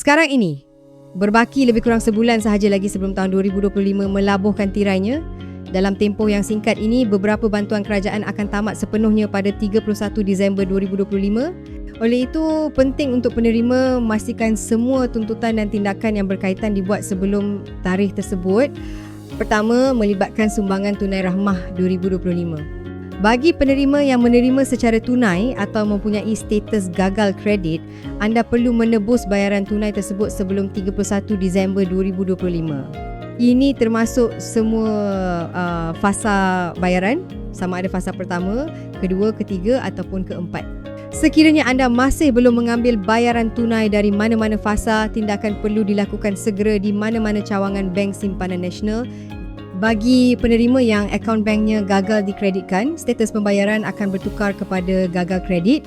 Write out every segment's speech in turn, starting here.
Sekarang ini, berbaki lebih kurang sebulan sahaja lagi sebelum tahun 2025 melabuhkan tirainya, dalam tempoh yang singkat ini, beberapa bantuan kerajaan akan tamat sepenuhnya pada 31 Disember 2025. Oleh itu, penting untuk penerima memastikan semua tuntutan dan tindakan yang berkaitan dibuat sebelum tarikh tersebut. Pertama, melibatkan sumbangan tunai rahmah 2025. Bagi penerima yang menerima secara tunai atau mempunyai status gagal kredit, anda perlu menebus bayaran tunai tersebut sebelum 31 Disember 2025. Ini termasuk semua uh, fasa bayaran, sama ada fasa pertama, kedua, ketiga ataupun keempat. Sekiranya anda masih belum mengambil bayaran tunai dari mana-mana fasa, tindakan perlu dilakukan segera di mana-mana cawangan Bank Simpanan Nasional bagi penerima yang akaun banknya gagal dikreditkan, status pembayaran akan bertukar kepada gagal kredit.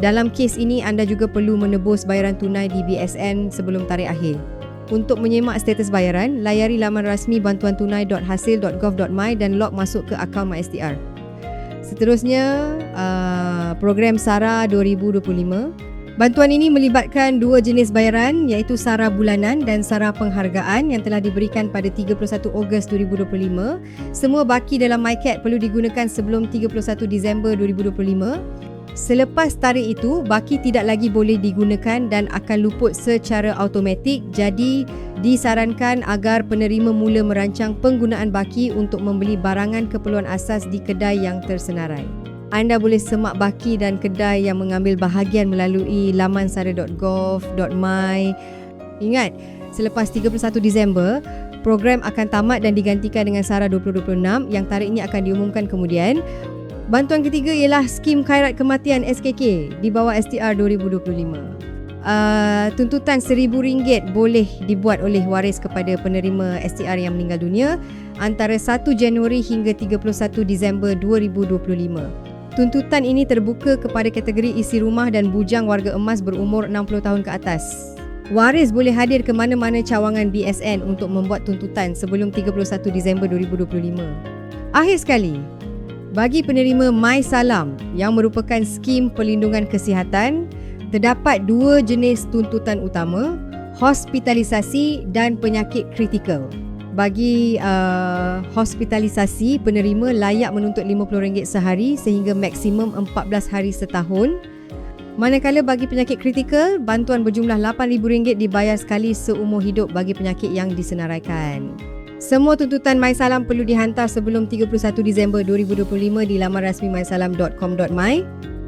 Dalam kes ini, anda juga perlu menebus bayaran tunai di BSN sebelum tarikh akhir. Untuk menyemak status bayaran, layari laman rasmi bantuantunai.hasil.gov.my dan log masuk ke akaun MySTR. Seterusnya, uh, program SARA 2025 Bantuan ini melibatkan dua jenis bayaran iaitu SARA bulanan dan SARA penghargaan yang telah diberikan pada 31 Ogos 2025. Semua baki dalam MyCat perlu digunakan sebelum 31 Disember 2025. Selepas tarikh itu, baki tidak lagi boleh digunakan dan akan luput secara automatik jadi disarankan agar penerima mula merancang penggunaan baki untuk membeli barangan keperluan asas di kedai yang tersenarai. Anda boleh semak baki dan kedai yang mengambil bahagian melalui laman sara.gov.my. Ingat, selepas 31 Disember, program akan tamat dan digantikan dengan SARA 2026 yang tarikhnya akan diumumkan kemudian. Bantuan ketiga ialah skim khairat kematian SKK di bawah STR 2025. Uh, tuntutan RM1,000 boleh dibuat oleh waris kepada penerima STR yang meninggal dunia antara 1 Januari hingga 31 Disember 2025. Tuntutan ini terbuka kepada kategori isi rumah dan bujang warga emas berumur 60 tahun ke atas. Waris boleh hadir ke mana-mana cawangan BSN untuk membuat tuntutan sebelum 31 Disember 2025. Akhir sekali, bagi penerima My Salam yang merupakan skim perlindungan kesihatan, terdapat dua jenis tuntutan utama, hospitalisasi dan penyakit kritikal bagi uh, hospitalisasi penerima layak menuntut RM50 sehari sehingga maksimum 14 hari setahun. Manakala bagi penyakit kritikal, bantuan berjumlah RM8,000 dibayar sekali seumur hidup bagi penyakit yang disenaraikan. Semua tuntutan MySalam perlu dihantar sebelum 31 Disember 2025 di laman rasmi mysalam.com.my.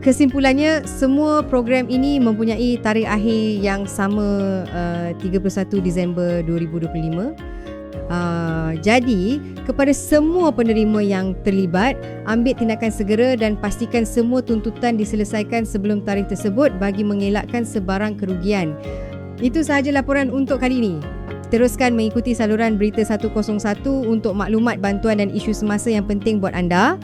Kesimpulannya, semua program ini mempunyai tarikh akhir yang sama uh, 31 Disember 2025. Uh, jadi, kepada semua penerima yang terlibat, ambil tindakan segera dan pastikan semua tuntutan diselesaikan sebelum tarikh tersebut bagi mengelakkan sebarang kerugian. Itu sahaja laporan untuk kali ini. Teruskan mengikuti saluran Berita 101 untuk maklumat, bantuan dan isu semasa yang penting buat anda.